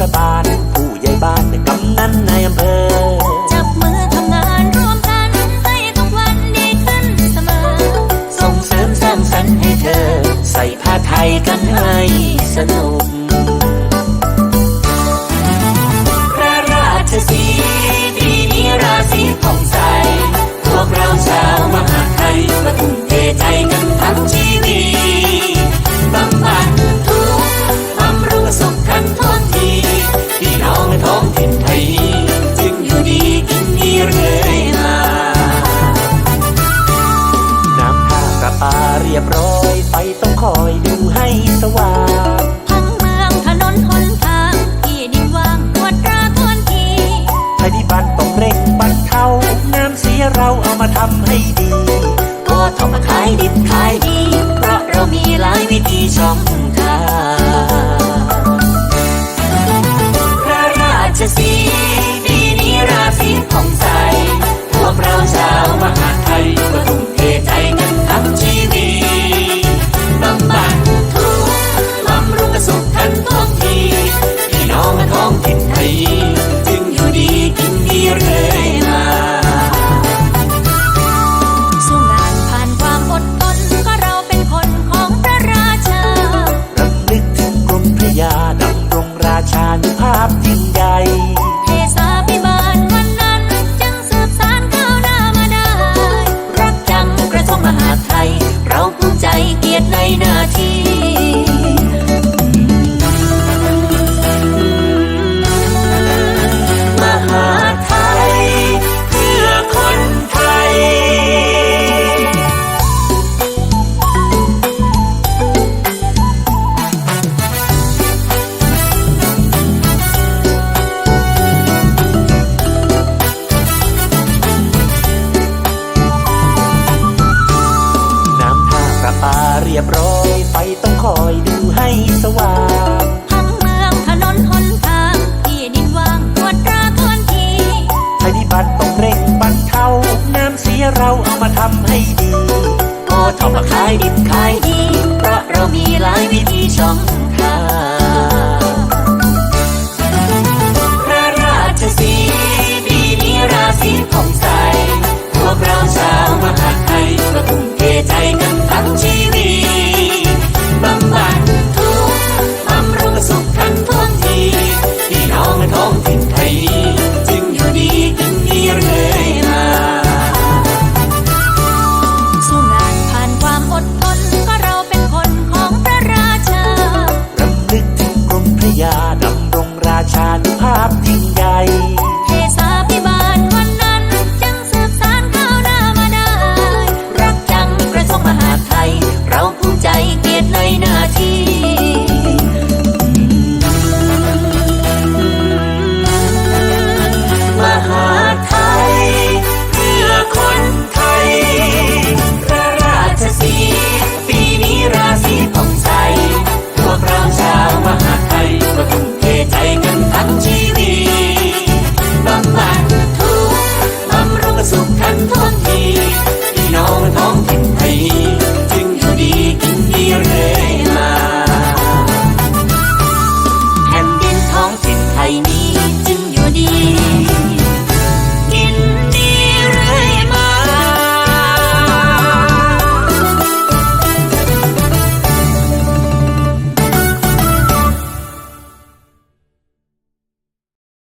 ศบาล ผู้ใหญ่บ้านกำนันในอำเภอ จับมือทำงานร่วมกัน ให้ทุกวันดีขึ้นเสมอ ส่งเสริมสร้างสรรค์ให้เธอ ใส่ผ้าไทยกันให้สนุก รียบร้อยไฟต้องคอยดูให้สว่างทั้งเมืองถนนหนทางที่ดินว่างตรวจตราทวนทีภัยพิบัติต้องเร่งบรรเทาน้ำเสียเราเอามาทำให้ดีก็ทำมาขายดิบขายดี เพราะเรามีหลายวิธีช่อง สว่างทั้งเมืองถนนหนทางที่ดินว่างตรวจตราทวนทีภัยพิบัติต้องเร่งบรรเทาน้ำเสียเราเอามาทำให้ดีก็ทำมาขายดิบขายดี เพราะเรามีหลายวิธีช่องทาง